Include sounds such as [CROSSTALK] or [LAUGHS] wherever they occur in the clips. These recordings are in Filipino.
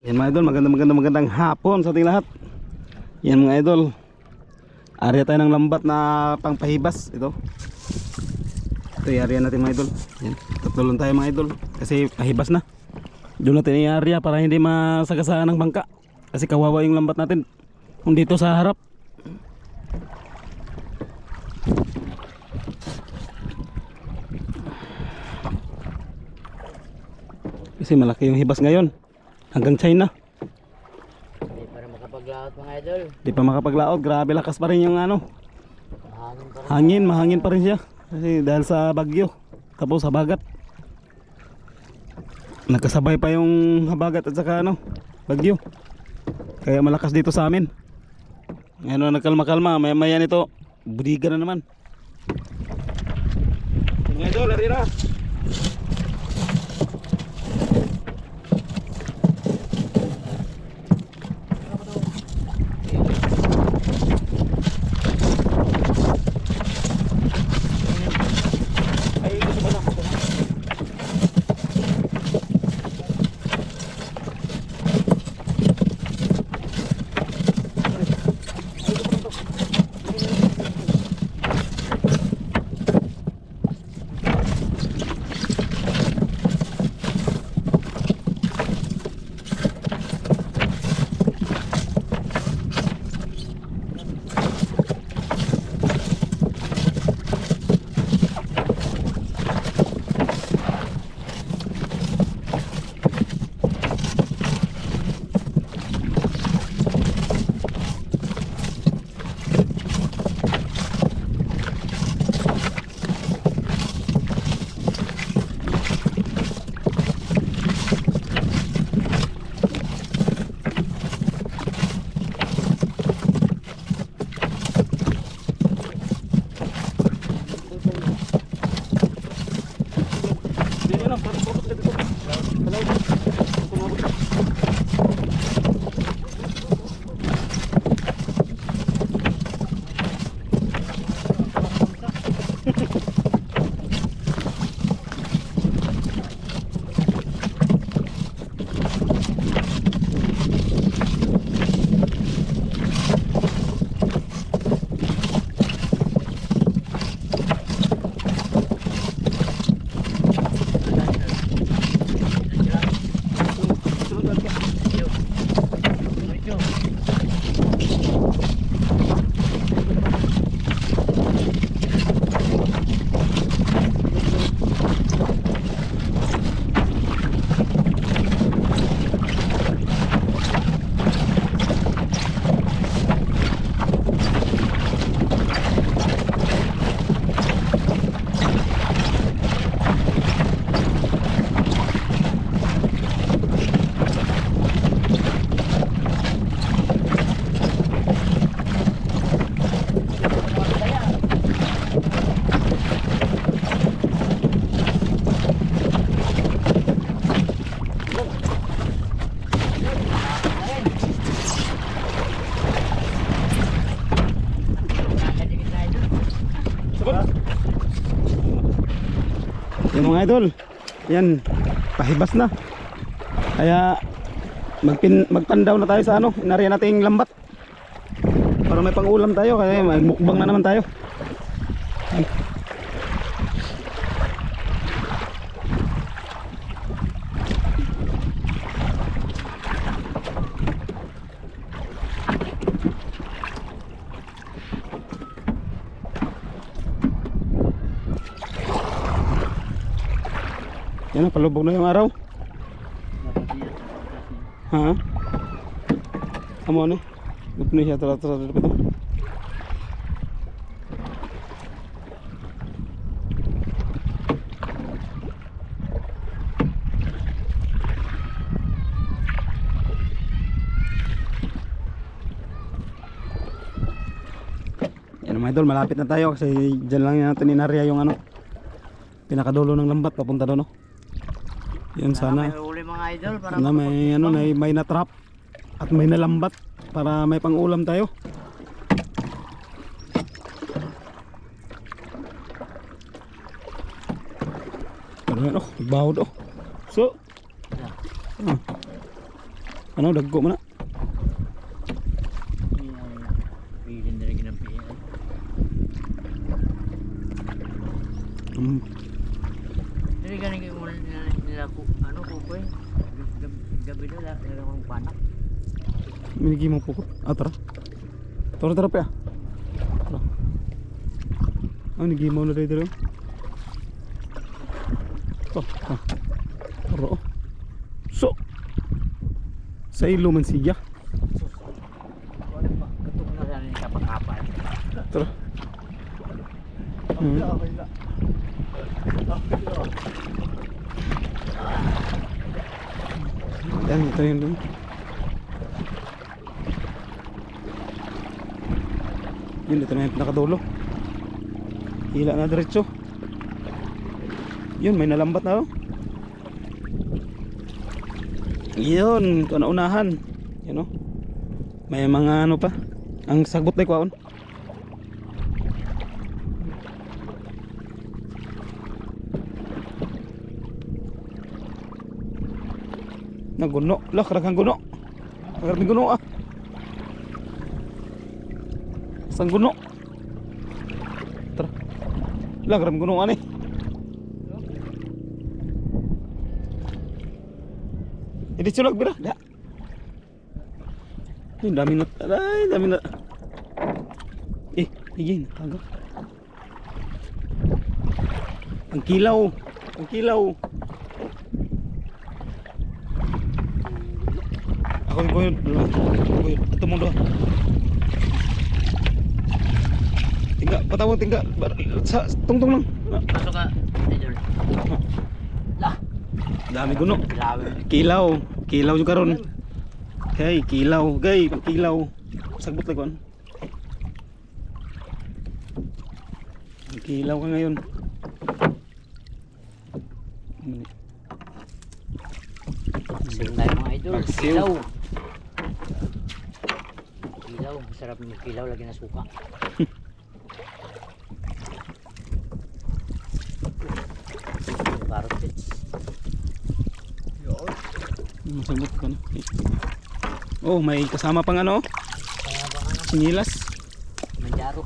Yan mga idol, magandang magandang magandang hapon sa ating lahat. Yan mga idol. Area tayo ng lambat na pangpahibas ito. Ito yung area natin mga idol. Yan. Tatlo tayo mga idol kasi pahibas na. Doon natin yung area para hindi masagasaan ng bangka. Kasi kawawa yung lambat natin. Kung dito sa harap. Kasi malaki yung hibas ngayon. Hanggang China. Hindi para makapaglaot mga idol. Di pa makapaglaot. Grabe lakas pa rin yung ano. Hangin pa rin. Hangin, mahangin pa rin siya. Kasi dahil sa bagyo. Tapos sa bagat. Nagkasabay pa yung habagat at saka ano, bagyo. Kaya malakas dito sa amin. Ngayon na nagkalma-kalma, maya maya nito, budiga na naman. Mga idol, arira. Yan mga idol. Yan, pahibas na. Kaya magpin magpandaw na tayo sa ano, inarya nating lambat. Para may pang-ulam tayo kaya magmukbang na naman tayo. Palubog na yung araw. Ha? Amo ni. Gupni siya tara tara tara ito. Yan mga idol, malapit na tayo kasi dyan lang natin inarya yung ano pinakadulo ng lambat papunta doon no. Yan sana. May mga idol para Sana may ano may, may na-trap at may nalambat para may pang-ulam tayo. Pero yan oh, bahod oh. So. Ah. Ano, dagko man na. Pilin na rin ng pilin. Mm. Hindi galing kayo muna nila, nila ko, ano ko ko eh. Gab- Gabi na lang, nila kong panak. Minigi mo pukot. Ah, tara. Tara, tara pa. Tara. Ah, nigi mo na rin dito. Oh, ah. Tara. oh. So. Sa ilo man siya. Ano ba? Katok na sana yung kapag-kapal. Tara. Hmm. Yan, ito yun dun. Yun, ito na yung pinakadulo. Hila na diretso. Yun, may nalambat na oh. Yun, ito na unahan. Yun oh. May mga ano pa. Ang sagbot na kwaon. Naguno. Lah, karagang guno. Karagang guno ah. Sang guno. Tara. Lah, karagang guno ani. Ini sulak bira. Da. Ini dami na. Ay, dami na. Eh, igin, tago. Ang kilaw. Ang kilaw. Ako yung boyod. Yung ito mo doon. Tingga, patawag tingga. Sa, tungtong lang. Pasok ka, Idol. Lah, Dami guno. Kilaw. Kilaw juga ron. Kay, kilaw. Gay, kilaw. Sagbot lang kon. Kilaw ka ngayon. Sing tayo mga idol. Kilaw. Kilaw. Masarap ng kilaw. Lagi na suka. [LAUGHS] Masagot ka na. Oh, may kasama pang ano? Kaya ba nga Sinilas. Manjaro.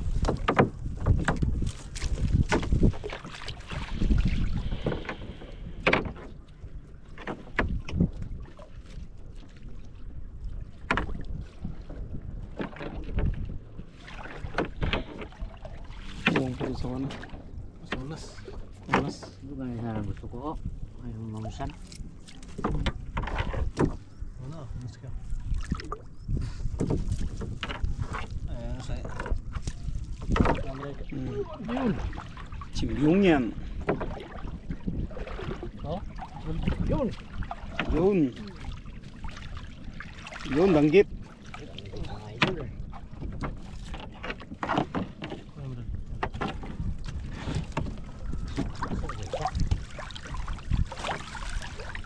Buong po sa ano. Sa ulas. Ulas. Ito ba na sana gusto ko? Ayun mamusan. Ano? Mas ka. Ayan, saya. Hmm. Yun. Chimyong yan. Oh? Yun. Yun. Yun, danggit.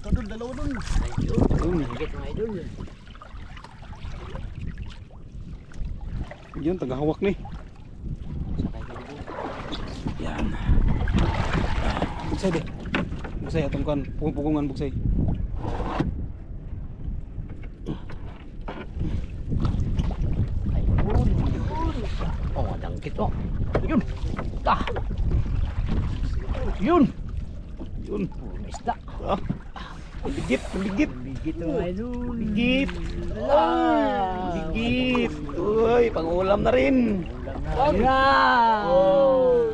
Kadul, dalawa dun. Ayun. Yun. Higit mga idol. Yun, tagahawak ni. Yan. Buksay di. Buksay atong kan. Pupungan buksay. Ayun. Oh, dangkit oh. Yun. Ta. Yun. Yun. Oh, may isda. Ah. Ligit, Bigit mga idol. Ligit. Ah. Ligit. Uy, pang-ulam na rin. Yeah. Oh.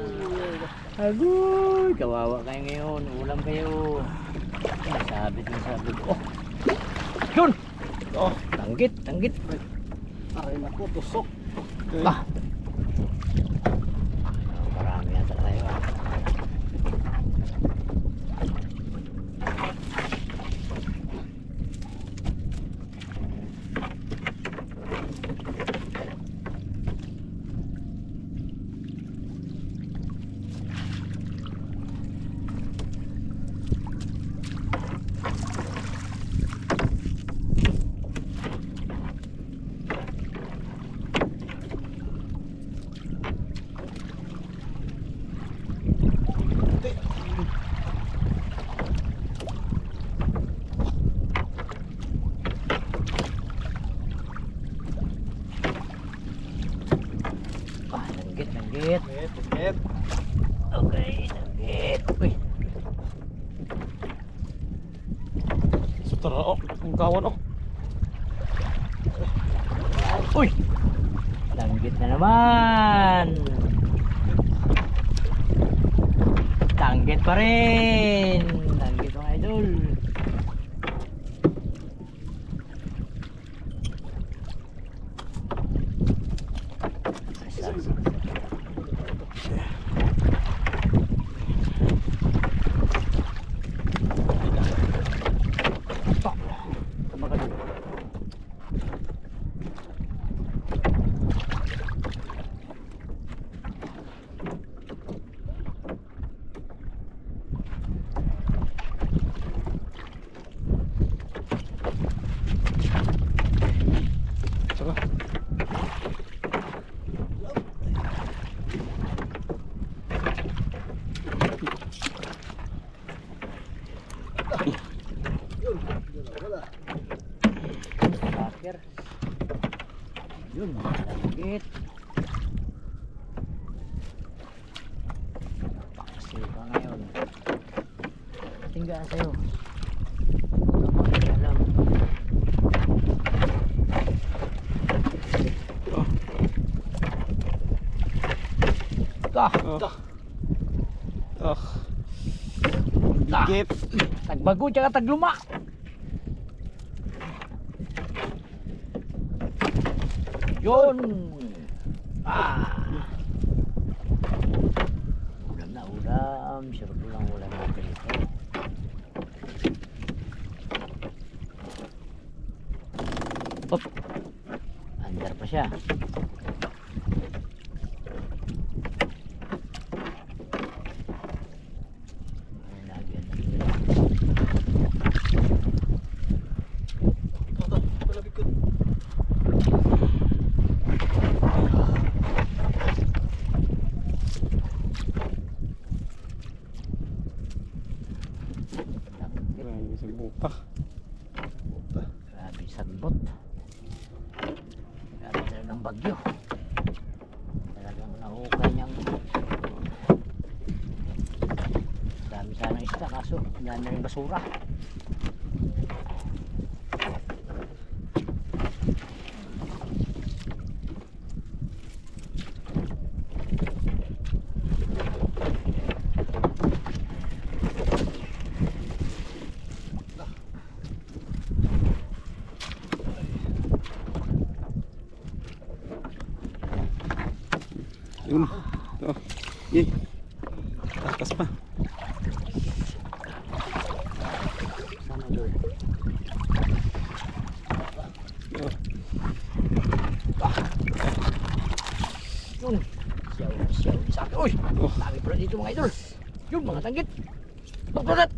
Agoy, kawawa kayo ngayon. Ulam kayo. Sabit na sabit. Oh. Yun. Oh. Tanggit, tanggit. Aray na ko, tusok. Ah. Marami yata tayo. ah. Wait, wait. Okay, danggit. Uy, Sutara oh, ang kawan oh. uy. Danggit na naman. Danggit pa rin. Danggit mga idol. Saka. Bakir. Yun, danggit. Paksi pa ngayon. Tinggaan sa'yo. Huwag kang makialam. Ah, Oh. Oh. Dikit. tagbago tsaka tagluma. Yun. Ah. Ulam na ulam. Sarap ulang ulam natin ito. Siya. Ang dami rin basura. Yun. Oh. Yay. Takas pa. Sana doon. Oh. Yun. Siyaw, siyaw, sa akin. Uy! Oh. Dami pala dito mga idol. Yun mga tanggit. Pagpalat!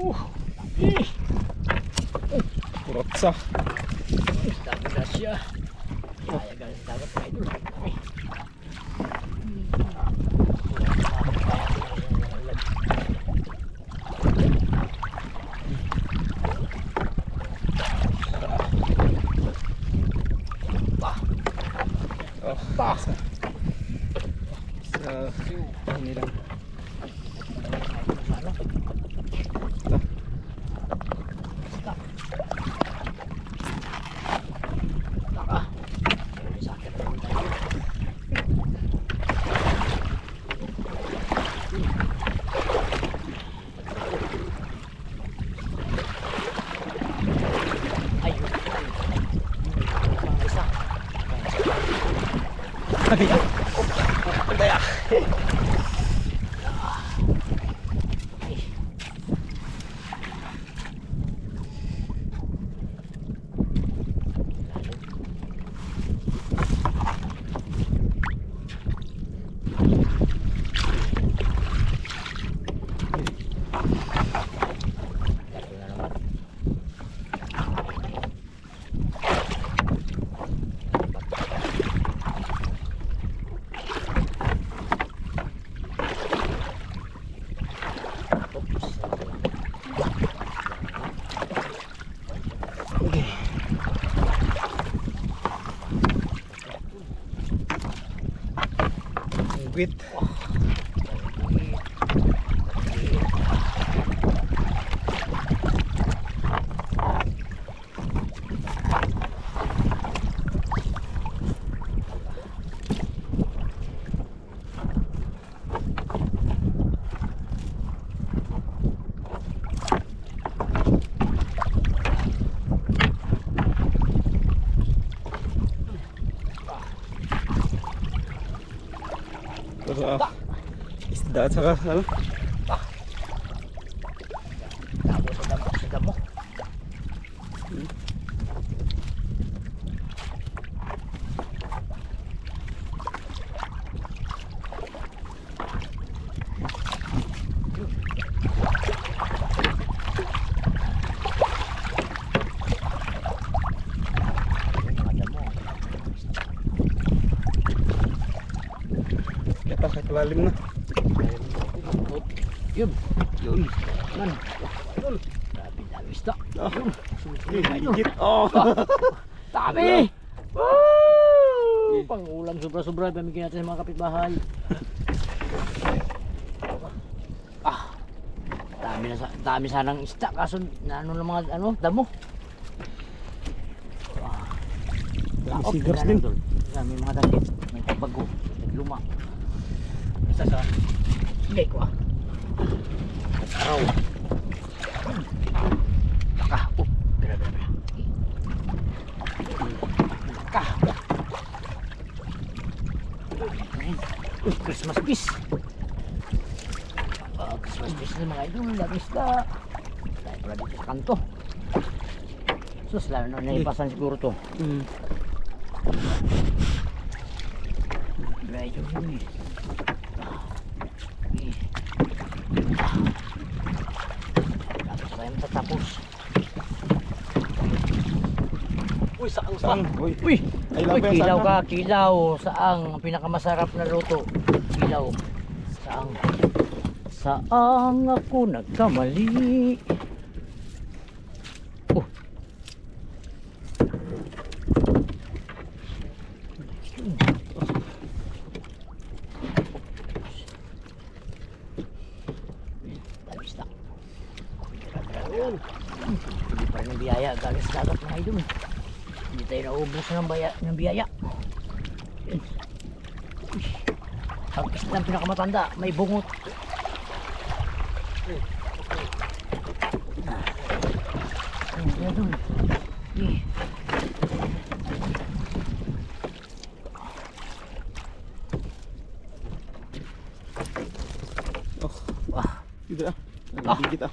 Oh. Uh! Eh! Kurotsa. Dami grasya. Kaya galing sa dagat mga idol. Ay. Oh. Pa! Sa. Sa. Ini lang. Ano? Taka. May sakit na naman tayo. Ayun. Isang isa. Daya. Quit. Pero, ah, isda at saka ano? Tapos sa damo, sa damo. Yung mga damo. Kaya pa kahit lalim na. Yun, Yun. man. Grabe dami isda. Ah, Yun, higit. Oh. Dami! Woo! Pangulam sobra-sobra pamigyan natin sa mga kapitbahay. ah. Dami na sa dami sanang isda kaso na ano ng mga ano damo. Ah. Laot, din. Dami mga dagit. May pagbago. Nagluma. Isa sa Hindi ko ah. Araw. Ah, oh. Pera, pera, pera. Ka. Uy, Christmas fish. Ah, Christmas fish na mga idol. Dami isda. Tayo pala dito sa kanto. Sus, lalo na naipasan siguro to. Mm. Medyo yun eh. Saan? Uy. Uy! Ay, Uy, kilaw ka, kilaw. Saang ang pinakamasarap na luto? Kilaw. Saang? Saang ako nagkamali? Oh. Tamis na. Hindi pa rin ang biyaya. Galing sa dagat mga idol. Hindi tayo naubos ng, baya, ng biyaya. Yan. Isda ng pinakamatanda, may bungot. Ayun, yan dun. Eh. Oh, Wah. Hindi ah. Ah. Higit ah.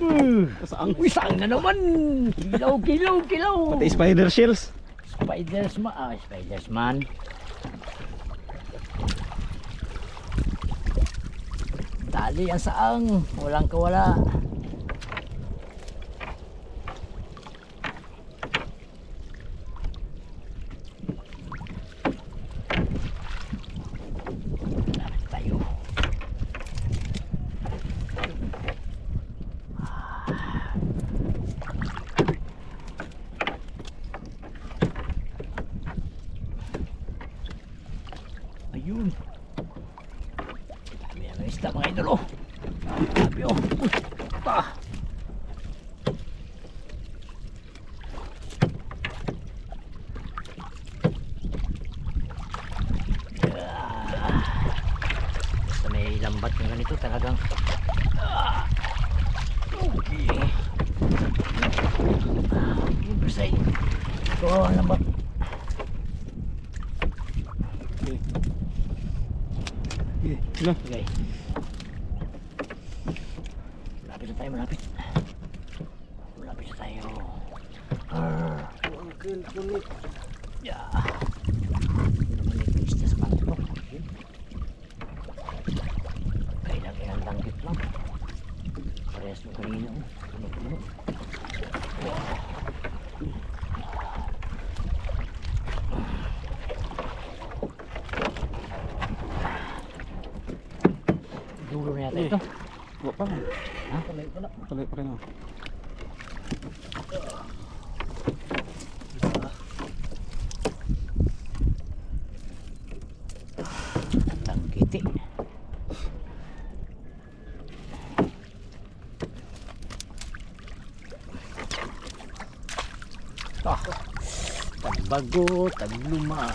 Uh. Saan? Uy, saan na naman? Kilaw, kilaw, kilaw. Pati spider shells. Spiders man. Ah, spiders man. Dali ang saang. Walang kawala. Ayun. Dami ang isda mga idol oh. Dami oh. Uy, pa. Ah. Basta may lambat ng ganito talagang ah. Okay. Ah, okay, basta ito ang lambat. Okay. Ano? Okay. Malapit na tayo, malapit. Malapit na tayo. Arr. Yeah. Hindi naman ito isda sa kanto. Yun. Kailang ilang langgit lang. Parehas ng kanina. oh. Puno-puno. Dulo na yata ito. Wala pa. Ha? Kalay pala. Tuloy pa rin ah. Tangki. Kiti. Ah, tagbago, tagluma.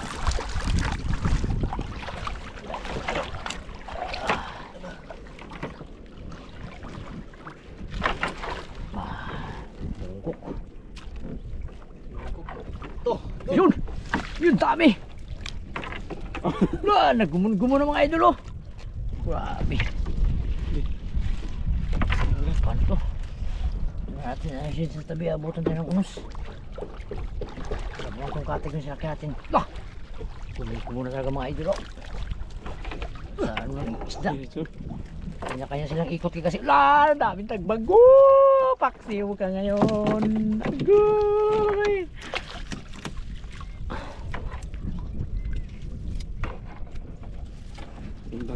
Bungkok. Yun! Yun dami! Wala, nagumon-gumon ang mga idol oh. Grabe. Paano to? Natin ayusin sa tabi, abutan tayo ng unos. Mo kung katig yung sinakyan natin. Lah! Kumul-kumul na talaga mga idol oh. Saan mo yung isda? Kanya-kanya silang ikot kasi la, daming tagbago. Paksiw ka ngayon. Agoy.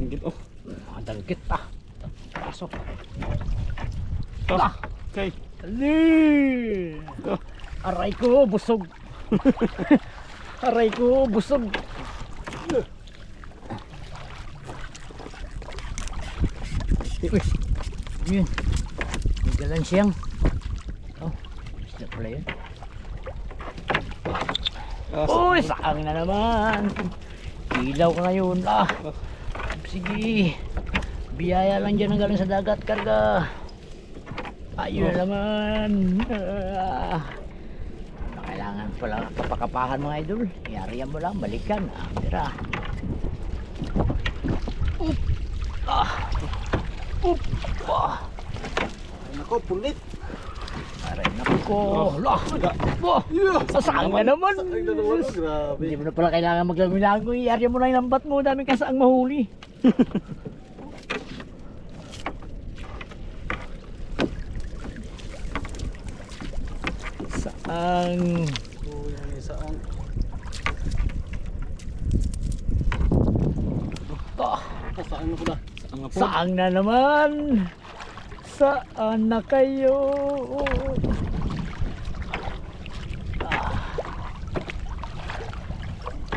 Danggit oh. Mga dagkit ah. Pasok. Ah, okay. Ali! Ah. Aray ko, busog. [LAUGHS] Aray ko, busog. Uy, yun. May dalan siyang. Oh, isda pala yun. Ah, sa- Uy, saang na naman. Ilaw ka ngayon. Ah, sige. Biyaya lang dyan ang galing sa dagat, karga. Ayun na naman. Ah. Kailangan pala kapakapahan mga idol. Yariyan mo lang, balikan. Ah, tira. Up. Ah. Up. Ah. Nako, pulit. Aray, naku. Lah. Wah. Sasaan ka naman. Na, grabe. Hindi mo na pala kailangan maglago-lago. Iyarya mo na yung lambat mo. Daming kasaang mahuli. [LAUGHS] Saang. Oh, Ah, saan mo pala? Ang apo. saang na naman. Saan na kayo? Ah.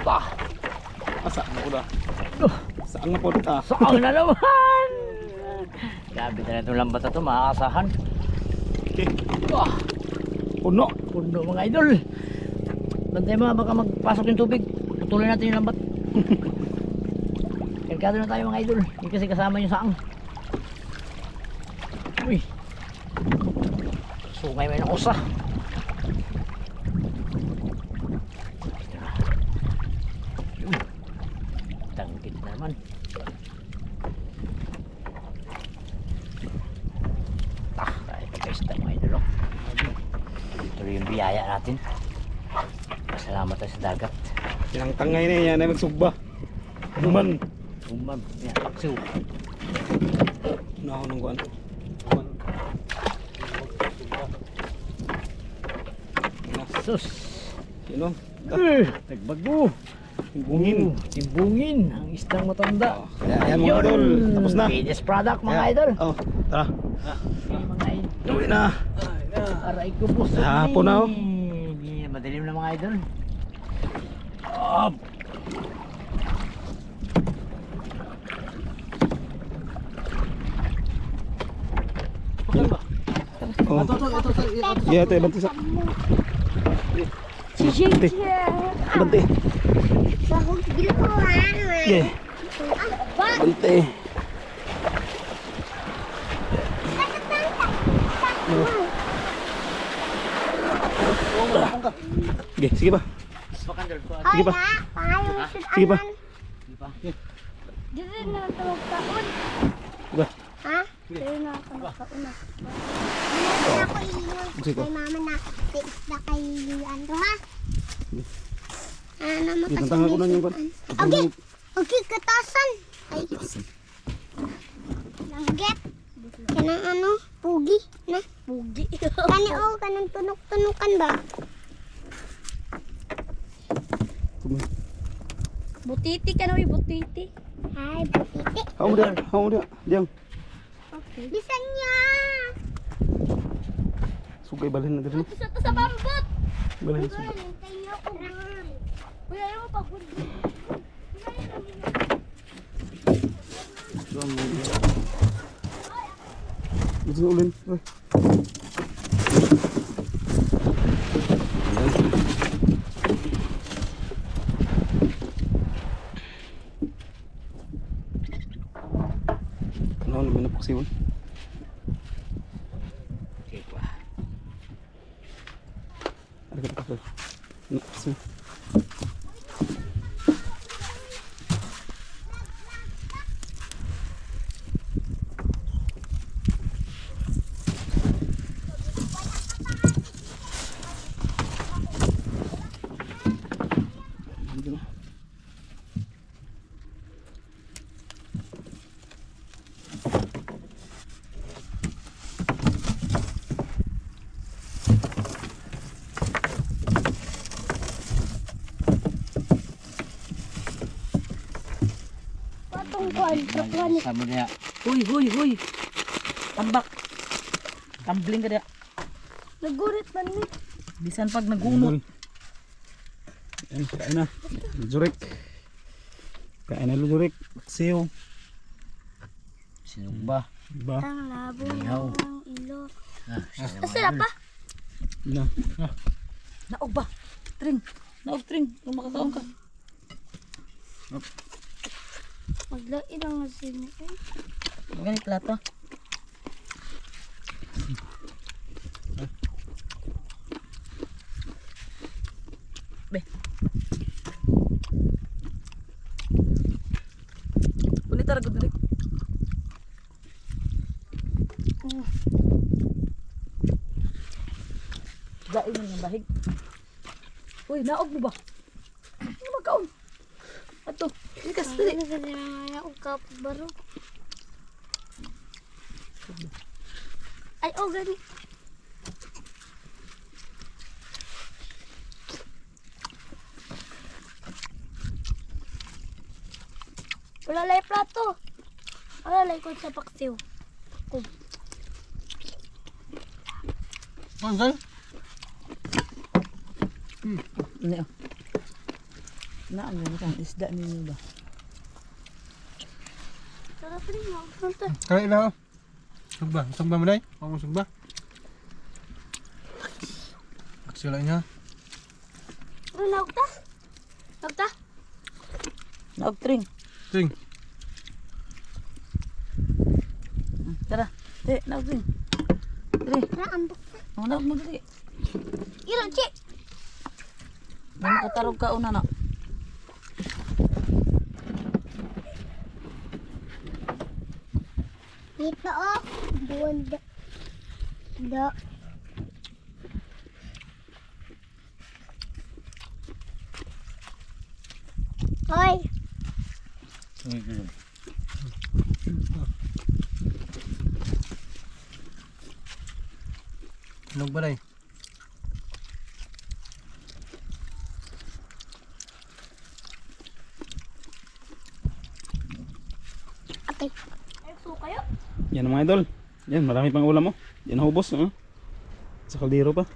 Ah. Ah, saan na po da? Oh. Saan na po da? Saang na naman. Grabe na itong lambat na ito. Makakasahan. Okay. Ah. Puno. Puno mga idol. Bantay mga baka magpasok yung tubig. Tutuloy natin yung lambat. [LAUGHS] Kargado na tayo mga idol. Hindi kasi kasama yung saang. Sungay may nakusa. Yun. Tangkit naman. Ah, kahit pagkaista mga idol. oh. Tuloy yung biyaya natin. Pasalamat tayo sa dagat. Yang tangay na yan ay magsugba. Human. Umam. Yan, so, Nahon ng kuan. Sus. Sino? Eh, nagbago. Bungin. Oh, timbungin ang isdang matanda. Kaya yan mga idol. Tapos na. Finished product mga idol. Oh, tara. Okay, mga idol. Uwi na. Aray ko busog Hapon na, oh. Madilim na mga idol. Up. Oh. Ito, ito, ito, ito, ito. Yeah, ito, banti sa. Si Banti. Banti. Sahog gilukuhan. Yeah. Ba? Banti. Okay, sige ba? Pakandal ko. Sige pa. Payo. Sige pa. Di ba? Dito na ito magkaon. Diba? Dito na ito magkaon na. Dito na ako Sige. kay mama na isda kay ano ha? Ano naman ako na yung Okay. Okay. Okay, katasan. Ay. Langgit. Kanang ano? Pugi na. Pugi. Kani oh, kanang tunok-tunukan ba? Butiti ka na, butiti. Ay, butiti. Mo dia, mo dia. Diyan. Bisan niya. Sugay balhin na diri. Sa sa bambot. Balhin sugay. Girl, tayo ko girl. Ayaw mo pa. Ito ulin. Uy. Ano, naman na po siwan. Okay pa. Ada kita kapal. Nak sini. Kuan, kakuan. Sama dia. Huy, huy, huy. Tambak. Tumbling ka dia. Nagurit man ni. Bisan pag nagunot. Yan, kain na. Lujurik. Kain na lujurik. Siyo. Sinong ba? Diba? Ang labo ng ilo. Ah, Masarap pa. Na. Naog ba? Tring. Naog tring. Kung ka. Maglait ang sini. Ganit plato. Be. Kunit tara gud dili. Dai man yung bahig. Uy, naog mo ba? Ano magkaon? Ato, likas dili. Ano ganyan na ukap baro. Ay, oh, gani. Wala lay plato. Wala lay ko sa paksiw. Ano sa'yo? Ni. Na ano kan isda ninyo ba? Kaya na. Sugba. Sugba mo day? Ako sugba. Sila niya. Ano na ta? Nagta? Naog tring. Ting. Tara. Te, naog tring. Dre, Na, ambok. oh, naog mo dali. Iro, chi. May makatarog ka una na. Dito, oh. Buwan da. Da. Hoy. Inog ba day? Ate. Yan mga idol. Yan, marami pang ulam mo. Yan hubos. Uh. Sa kaldero pa.